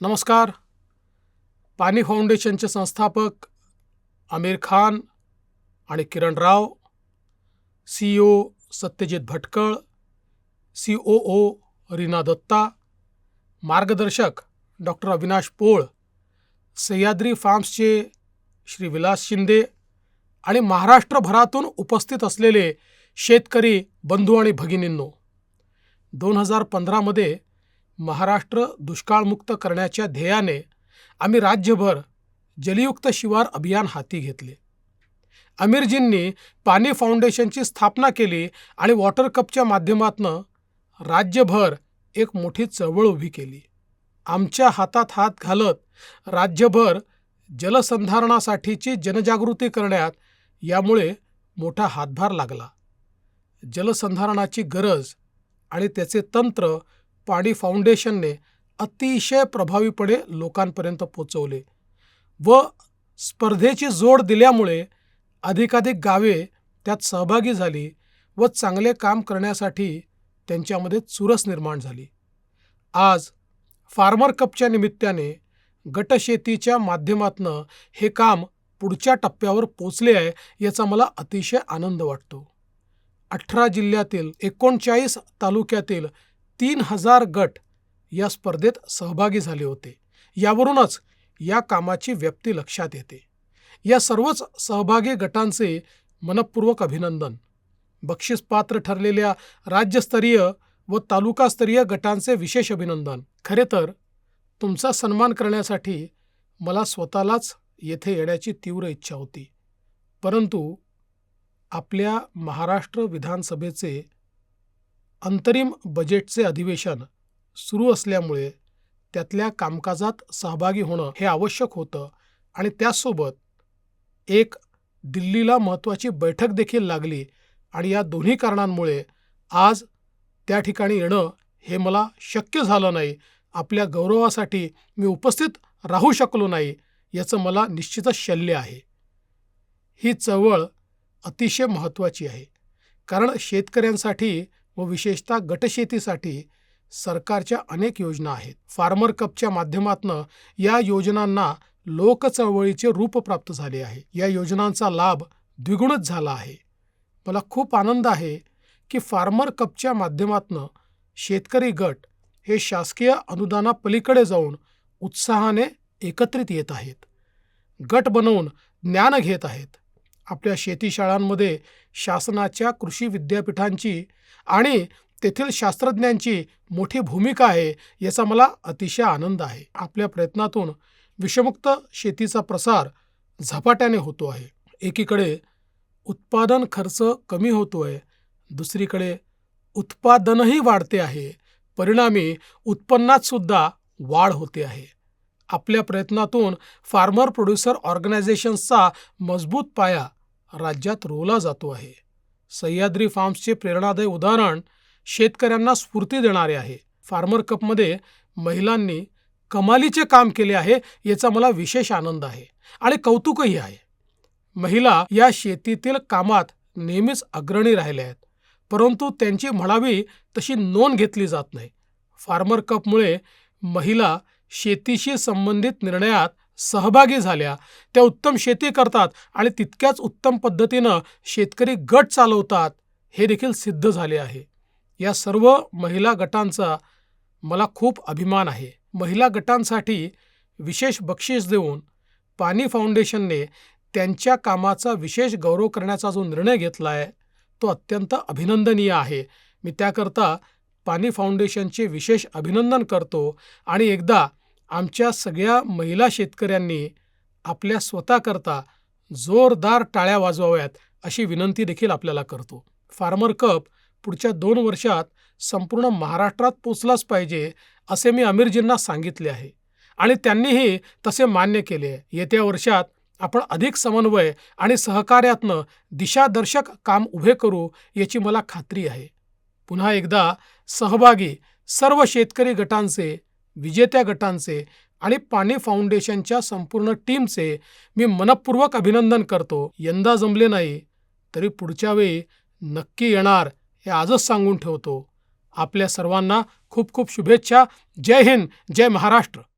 नमस्कार. पाणी फाउंडेशनचे संस्थापक आमिर खान आणि Kiran Rao C O Satyajit Bhatkal C O O Reena Datta मार्गदर्शक डॉक्टर अविनाश पोळ सह्याद्री फार्म्सचे श्री विलास शिंदे आणि महाराष्ट्रभरातून उपस्थित असलेले शेतकरी बंधू आणि भगिनींनो दोन हजार पंधरामध्ये महाराष्ट्र दुष्काळमुक्त करण्याच्या ध्येयाने आम्ही राज्यभर जलयुक्त शिवार अभियान हाती घेतले. अमीरजींनी पाणी फाउंडेशनची स्थापना केली आणि वॉटर कपच्या माध्यमातून राज्यभर एक मोठी चळवळ उभी केली. आमच्या हातात हात घालत राज्यभर जलसंधारणासाठीची जनजागृती करण्यात यामुळे मोठा हातभार लागला. जलसंधारणाची गरज आणि त्याचे तंत्र पाणी फाउंडेशनने अतिशय प्रभावीपणे लोकांपर्यंत पोचवले व स्पर्धेची जोड दिल्यामुळे अधिकाधिक गावे त्यात सहभागी झाली व चांगले काम करण्यासाठी त्यांच्यामध्ये चुरस निर्माण झाली. आज फार्मर कपच्या निमित्ताने गटशेतीच्या माध्यमातनं हे काम पुढच्या टप्प्यावर पोचले आहे याचा मला अतिशय आनंद वाटतो. अठरा जिल्ह्यातील एकोणचाळीस तालुक्यातील तीन हजार गट या स्पर्धेत सहभागी झाले होते. यावरूनच या कामाची व्याप्ती लक्षात येते. या सर्वच सहभागी गटांचे मनपूर्वक अभिनंदन. बक्षीसपात्र ठरलेल्या राज्यस्तरीय व तालुकास्तरीय गटांचे विशेष अभिनंदन. खरे तर तुमचा सन्मान करण्यासाठी मला स्वतःलाच येथे येण्याची तीव्र इच्छा होती. परंतु आपल्या महाराष्ट्र विधानसभेचे अंतरिम बजेटचे अधिवेशन सुरू असल्यामुळे त्यातल्या कामकाजात सहभागी होणं हे आवश्यक होतं आणि त्यासोबत एक दिल्लीला महत्त्वाची बैठक देखील लागली आणि या दोन्ही कारणांमुळे आज त्या ठिकाणी येणं हे मला शक्य झालं नाही. आपल्या गौरवासाठी मी उपस्थित राहू शकलो नाही याचं मला निश्चितच शल्य आहे. ही चळवळ अतिशय महत्त्वाची आहे. कारण शेतकऱ्यांसाठी व विशेषतः गटशेतीसाठी सरकारच्या अनेक योजना आहेत. फार्मर कपच्या माध्यमातून या योजनांना लोकचळवळीचे रूप प्राप्त झाले आहे. या योजनांचा लाभ द्विगुणच झाला आहे. मला खूप आनंद आहे की फार्मर कपच्या माध्यमातून शेतकरी गट हे शासकीय अनुदानापलीकडे जाऊन उत्साहाने एकत्रित येत आहेत. गट बनवून ज्ञान घेत आहेत. आपल्या शेतीशाळांमध्ये शासनाच्या कृषी विद्यापीठांची आणि तेथील शास्त्रज्ञांची मोठी भूमिका आहे याचा मला अतिशय आनंद आहे. आपल्या प्रयत्नातून विषमुक्त शेतीचा प्रसार झपाट्याने होतो आहे. एकीकडे उत्पादन खर्च कमी होतो आहे दुसरीकडे उत्पादनही वाढते आहे परिणामी उत्पन्नात सुद्धा वाढ होते आहे. आपल्या प्रयत्नातून फार्मर प्रोड्युसर ऑर्गनायझेशन्सचा मजबूत पाया राज्यात रोवला जातो आहे. सह्याद्री फार्म्सचे प्रेरणादायी उदाहरण शेतकऱ्यांना स्फूर्ती देणारे आहे. फार्मर कपमध्ये महिलांनी कमालीचे काम केले आहे याचा मला विशेष आनंद आहे आणि कौतुकही आहे. महिला या शेतीतील कामात नेहमीच अग्रणी राहिल्या आहेत परंतु त्यांची म्हणावी तशी नोंद घेतली जात नाही. फार्मर कपमुळे महिला शेतीशी संबंधित निर्णयात सहभागी झाल्या. त्या उत्तम शेती करतात आणि तितक्याच उत्तम पद्धतीनं शेतकरी गट चालवतात हे देखील सिद्ध झाले आहे. या सर्व महिला गटांचा मला खूप अभिमान आहे. महिला गटांसाठी विशेष बक्षीस देऊन पाणी फाउंडेशनने त्यांच्या कामाचा विशेष गौरव करण्याचा जो निर्णय घेतला आहे तो अत्यंत अभिनंदनीय आहे. मी त्याकरता पाणी फाउंडेशनचे विशेष अभिनंदन करतो आणि एकदा आमच्या सगळ्या महिला शेतकऱ्यांनी आपल्या स्वतःकरता जोरदार टाळ्या वाजवाव्यात अशी विनंती देखील आपल्याला करतो. फार्मर कप पुढच्या दोन वर्षात संपूर्ण महाराष्ट्रात पोचलाच पाहिजे असे मी अमीरजींना सांगितले आहे. आणि त्यांनीही तसे मान्य केले. येत्या वर्षात आपण अधिक समन्वय आणि सहकार्यातनं दिशादर्शक काम उभे करू याची मला खात्री आहे. पुन्हा एकदा सहभागी सर्व शेतकरी गटांचे विजेत्या गटांचे आणि पाणी फाउंडेशनच्या संपूर्ण टीमचे मी मनपूर्वक अभिनंदन करतो. यंदा जमले नाही तरी पुढच्या वेळी नक्की येणार हे आजच सांगून ठेवतो. आपल्या सर्वांना खूप खूप शुभेच्छा. जय हिंद जय महाराष्ट्र.